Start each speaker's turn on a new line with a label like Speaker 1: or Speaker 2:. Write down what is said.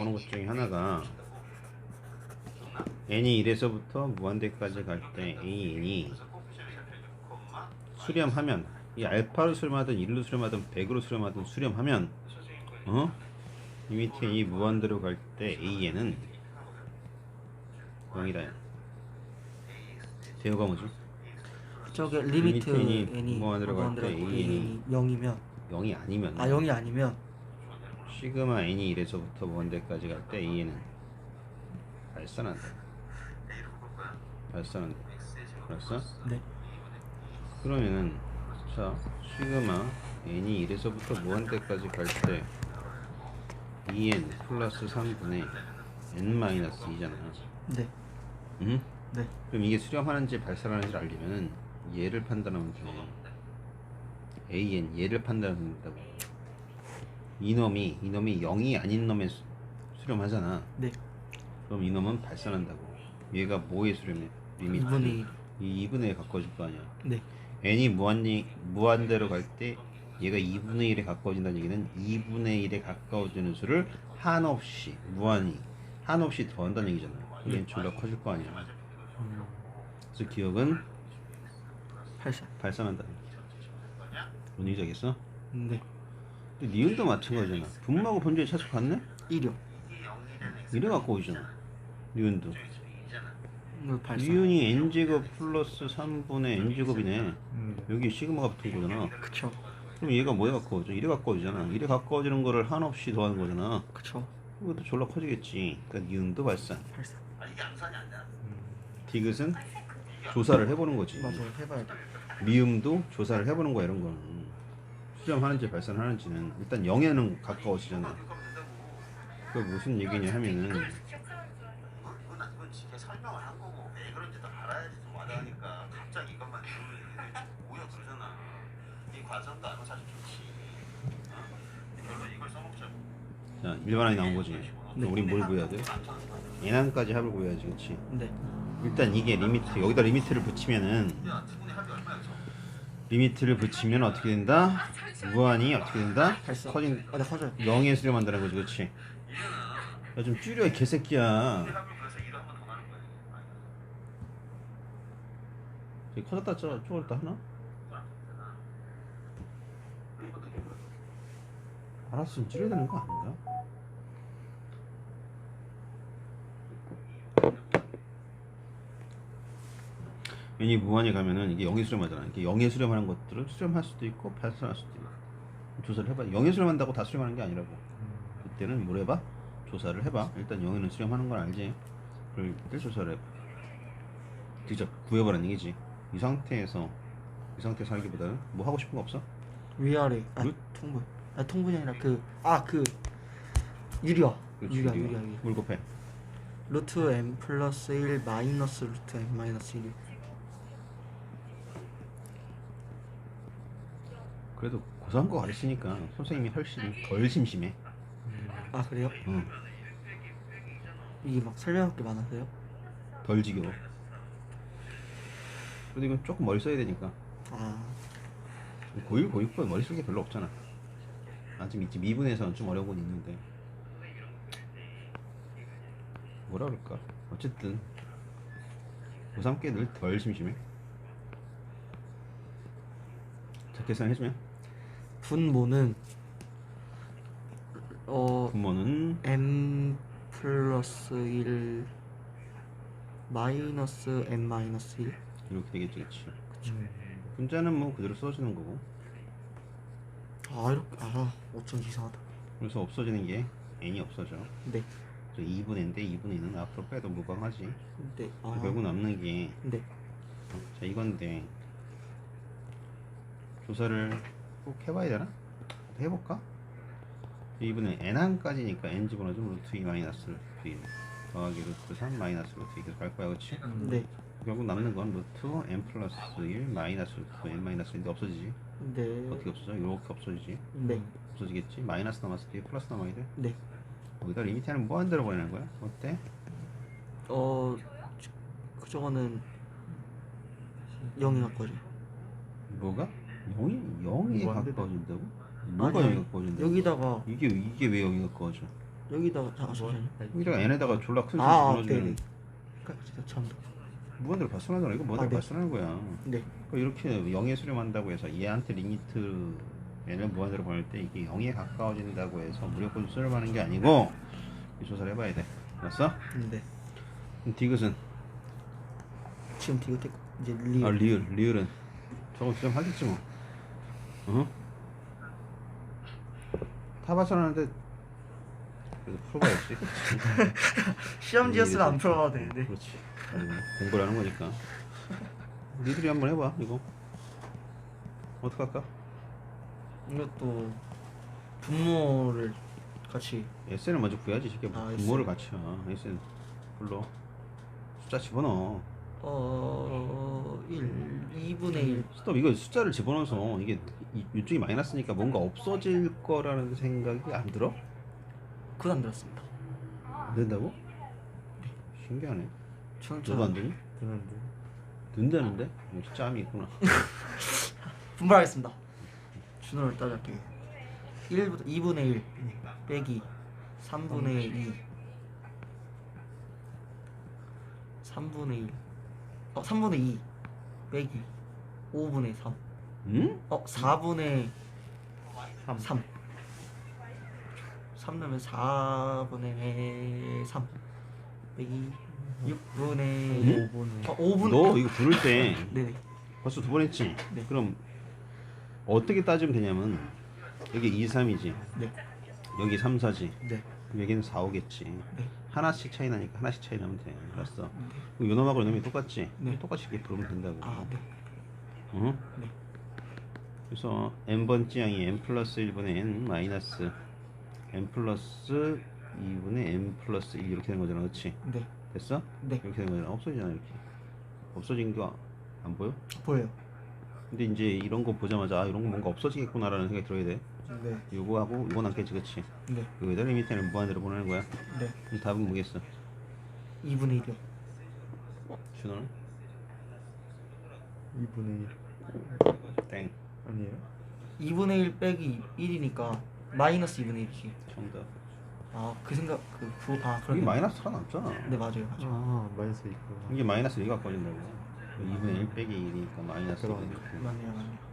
Speaker 1: 나오는 것 중에 하나가 n이 1에서부터 무한대까지 갈 때 an이 수렴하면 이 알파로 수렴하든 1로 수렴하든 100으로 수렴하든 수렴하면 어? 이 밑에 이 무한대로 갈 때 an은 0이다 제어가 뭐지?
Speaker 2: 저게 리미트
Speaker 1: n이
Speaker 2: n이
Speaker 1: 무한대로 갈때
Speaker 2: n이 0이면
Speaker 1: 0이 아니면
Speaker 2: 아 0이 아니면
Speaker 1: 시그마 n이 1에서부터 무한대까지 갈때 an은 발산한다. 발산한다. 알았어?
Speaker 2: 네.
Speaker 1: 그러면은 자 시그마 n이 1에서부터 무한대까지 갈 때 2n 플러스 3분의 n 마이너스 2잖아.
Speaker 2: 네,
Speaker 1: 응?
Speaker 2: 네.
Speaker 1: 그럼 이게 수렴하는지 발산하는지를 알려면 얘를 판단하면 돼. An 얘를 판단하면 된다고 이놈이 이놈이 0이 아닌 놈에 수- 수렴하잖아
Speaker 2: 네.
Speaker 1: 그럼 이놈은 발산한다고 얘가 뭐에 수렴해? 리미트
Speaker 2: 2분의
Speaker 1: 이 2분의 1에 가까워질 거 아니야
Speaker 2: 네.
Speaker 1: n이 무한이 무한대로 갈 때 얘가 2분의 1에 가까워진다는 얘기는 2분의 1에 가까워지는 수를 한없이 무한히 한없이 더한다는 얘기잖아. 얘는 졸라 커질 거 아니야. 그래서 기억은
Speaker 2: 84
Speaker 1: 발산한다는 얘기야. 논의적이겠어?
Speaker 2: 네
Speaker 1: 근데 니은도 마찬가지잖아. 분모하고 본질이 차수 같네?
Speaker 2: 1이요
Speaker 1: 이래 가까워지잖아. 니은도.
Speaker 2: 이거 발산
Speaker 1: 니은이 n제곱 플러스 3분의 n제곱이네.
Speaker 3: 음.
Speaker 1: 여기 시그마가 붙은 거잖아.
Speaker 2: 그쵸
Speaker 1: 그럼 얘가 뭐에 가까워져? 이래 가까워지잖아. 이래 가까워지는 거를 한없이 더하는 거잖아.
Speaker 2: 그쵸
Speaker 1: 이것도 졸라 커지겠지. 그러니까 니은도 발산.
Speaker 2: 84
Speaker 1: 디귿은 조사를 해보는 거지.
Speaker 2: 맞아요 해봐야 돼
Speaker 1: 미음도 조사를 해보는 거야 이런 거는. 수렴하는지 발산하는지는 일단 0에는 가까워지잖아. 그 무슨 얘기냐 하면은.
Speaker 4: 자
Speaker 1: 일반항이 나온 거지. 그럼 우린 뭘 구해야 돼? 예난까지 합을 구해야지, 그렇지?
Speaker 2: 네
Speaker 1: 일단 이게 리미트 여기다 리미트를 붙이면은
Speaker 4: 야, 두분의 합이 얼마였어?
Speaker 1: 리미트를 붙이면 어떻게 된다? 무한이 어떻게 된다? 커진
Speaker 2: 아네 커져요
Speaker 1: 0에 수렴한다는 거지, 그렇지? 야좀 줄여 이 개새끼야. 저기 커졌다 쪼, 쪼그렸다 하나? 알았으면 줄여야 되는 거 아닌가? 괜히 무한히 가면은 이게 0에 수렴하잖아. 이게 0에 수렴하는 것들을 수렴할 수도 있고 발산할 수도 있고 조사를 해봐. 0에 수렴한다고 다 수렴하는 게 아니라고. 그때는 뭘 해봐? 조사를 해봐. 일단 0에는 수렴하는 건 알지. 때 조사를 해봐. 직접 구해보라는 얘기지. 이 상태에서 이 상태에서 살기보다는 뭐 하고 싶은 거 없어?
Speaker 2: 위아래 아
Speaker 1: 루-
Speaker 2: 통분 아 통분이 아니라 그 아 그 유리화
Speaker 1: 그렇지,
Speaker 2: 유리화 유리화 유리화
Speaker 1: 뭘 곱해?
Speaker 2: 루트 m 플러스 1 마이너스 루트 m 마이너스 1
Speaker 1: 그래도 고3 거 가르치니까 선생님이 훨씬 덜 심심해.
Speaker 2: 아 그래요?
Speaker 1: 응.
Speaker 2: 이게 막 설명할 게 많아서요?
Speaker 1: 덜 지겨워. 그래도 이건 조금 머리 써야 되니까.
Speaker 2: 아
Speaker 1: 고1, 고6은 머리 쓸게 별로 없잖아. 아직 이제 미분에서는 좀 어려운 건 있는데. 뭐라 그럴까? 어쨌든 고3 께늘덜 심심해. 자, 계산해주면
Speaker 2: 분모는 어
Speaker 1: 부모는
Speaker 2: m 플러스 1 마이너스 m 마이너스 1
Speaker 1: 이렇게 되겠지, 그치? 분자는 뭐 그대로 써주는 거고.
Speaker 2: 아 이렇게 아 어쩐지 이상하다
Speaker 1: 그래서 없어지는 게 n이 없어져. 네저 2분의 인데 2분의 2는 앞으로 빼도 무방하지.
Speaker 2: 네. 아,
Speaker 1: 결국 남는 게,
Speaker 2: 네.
Speaker 1: 어, 자, 이건데, 조사를 꼭 해봐야 되나? 해볼까? 2분의 n1까지니까 n 집어넣으면 루트 2 마이너스 루트 1 더하기 루트 3 마이너스 루트 2 계속 갈 거야, 그치?
Speaker 2: 네.
Speaker 1: 결국 남는 건 루트 n 플러스 1 마이너스 루트 n 마이너스 1인데 없어지지.
Speaker 2: 네.
Speaker 1: 어떻게 없어져? 이렇게 없어지지.
Speaker 2: 네.
Speaker 1: 없어지겠지? 마이너스 남았을 때 플러스 남아야 돼.
Speaker 2: 네.
Speaker 1: 거기다 리미트는 무한대로 보내는 거야? 어때?
Speaker 2: 어, 그 저거는 0이 가까워져.
Speaker 1: 뭐가? 0이 0이
Speaker 3: 무한대로.
Speaker 1: 가까워진다고? 뭐가
Speaker 2: 아니,
Speaker 1: 0이 가까워진다고?
Speaker 2: 여기다가
Speaker 1: 이게 이게 왜 0이 가까워져?
Speaker 2: 여기다가 잠시만요.
Speaker 1: 여기다가 n에다가 졸라 큰
Speaker 2: 아, 아,
Speaker 1: 수를
Speaker 2: 네네.
Speaker 1: 넣어주면
Speaker 2: 그러니까 진짜 참다.
Speaker 1: 무한대로 발산하잖아. 이거 무한대로
Speaker 2: 아, 네.
Speaker 1: 발산하는 거야.
Speaker 2: 네.
Speaker 1: 그 이렇게 0에 수렴한다고 해서 얘한테 리미트 얘는 무한대로 보낼 때 이게 0에 가까워진다고 해서 무조건 수렴하는 게 아니고 이 조사를 해봐야 돼. 알았어?
Speaker 2: 네.
Speaker 1: 그럼 디귿은
Speaker 2: 지금 디귿 했고 이제 리.
Speaker 1: 아 리을 리을은 저거 수렴하겠지 뭐. 어? 다 발산하는데 그래도 풀어봐야지.
Speaker 2: 시험지였으면 안 풀어봐도 되는데.
Speaker 1: 그렇지. 공부를 하는 거니까. 니들이 한번 해봐 이거. 어떡할까?
Speaker 2: 이것도 분모를 같이
Speaker 1: SN을 먼저 구해야지 이게
Speaker 2: 아,
Speaker 1: 분모를 같이 하 SN 불러 숫자 집어넣어
Speaker 2: 어... 1, 2분의 1
Speaker 1: 스톱 이거 숫자를 집어넣어서 이게 이- 이쪽이 마이너스니까 뭔가 없어질 거라는 생각이 안 들어?
Speaker 2: 그건 안 들었습니다.
Speaker 1: 안 된다고? 신기하네.
Speaker 2: 저는
Speaker 1: 너도 안 되니?
Speaker 3: 되는데.
Speaker 1: 된다는데? 역시 짬이 있구나.
Speaker 2: 분발하겠습니다. 준호를 1부터 2분의 1 빼기 3분의 2 3분의 1 어, 3분의 2 빼기 5분의 3
Speaker 1: 응?
Speaker 2: 어, 4분의 3 3 3 넣으면 4분의 3 빼기 6분의
Speaker 1: 응?
Speaker 3: 5분의
Speaker 2: 어, 5분
Speaker 1: 너 이거 부를 때
Speaker 2: 네네
Speaker 1: 벌써 두 번 했지?
Speaker 2: 네.
Speaker 1: 그럼 어떻게 따지면 되냐면 여기 2, 3이지
Speaker 2: 네.
Speaker 1: 여기 3, 4지
Speaker 2: 네.
Speaker 1: 여기는 4, 5겠지
Speaker 2: 네.
Speaker 1: 하나씩 차이 나니까 하나씩 차이 나면 돼 알았어
Speaker 2: 네.
Speaker 1: 요놈하고 요놈이 똑같지?
Speaker 2: 네.
Speaker 1: 똑같이 이렇게 부르면 된다고
Speaker 2: 아, 네.
Speaker 1: 응?
Speaker 2: 네.
Speaker 1: 그래서 n번째 양이 n 플러스 1분의 n 마이너스 n 플러스 2분의 n 플러스 1 이렇게 되는 거잖아 그렇지?
Speaker 2: 네.
Speaker 1: 됐어?
Speaker 2: 네.
Speaker 1: 이렇게 되는 거잖아 없어지잖아 이렇게 없어진 거 안 보여?
Speaker 2: 보여요.
Speaker 1: 근데 이제 이런 거 보자마자 아 이런 거 뭔가 없어지겠구나라는 생각이 들어야 돼
Speaker 2: 네.
Speaker 1: 요거하고 요거 남겠지 그치?
Speaker 2: 네.
Speaker 1: 그거에다 리미트는 무한대로 보내는 거야
Speaker 2: 네.
Speaker 1: 그럼 답은 뭐겠어?
Speaker 2: 2분의 1이요.
Speaker 1: 준호는?
Speaker 3: 2분의 1
Speaker 1: 땡
Speaker 3: 아니에요?
Speaker 2: 2분의 1 빼기 1이니까 마이너스 2분의 1이지.
Speaker 1: 정답
Speaker 2: 아, 그 생각 그 부, 아,
Speaker 1: 여기
Speaker 2: 그러네.
Speaker 1: 마이너스 하나 남잖아
Speaker 2: 네, 맞아요. 맞아요.
Speaker 3: 아 마이너스 있구나
Speaker 1: 이게 마이너스 1가 꺼진다고 2분의 1 빼기 1이니까 마이너스
Speaker 3: 그럼.
Speaker 1: 1
Speaker 2: 맞네요. 맞네요.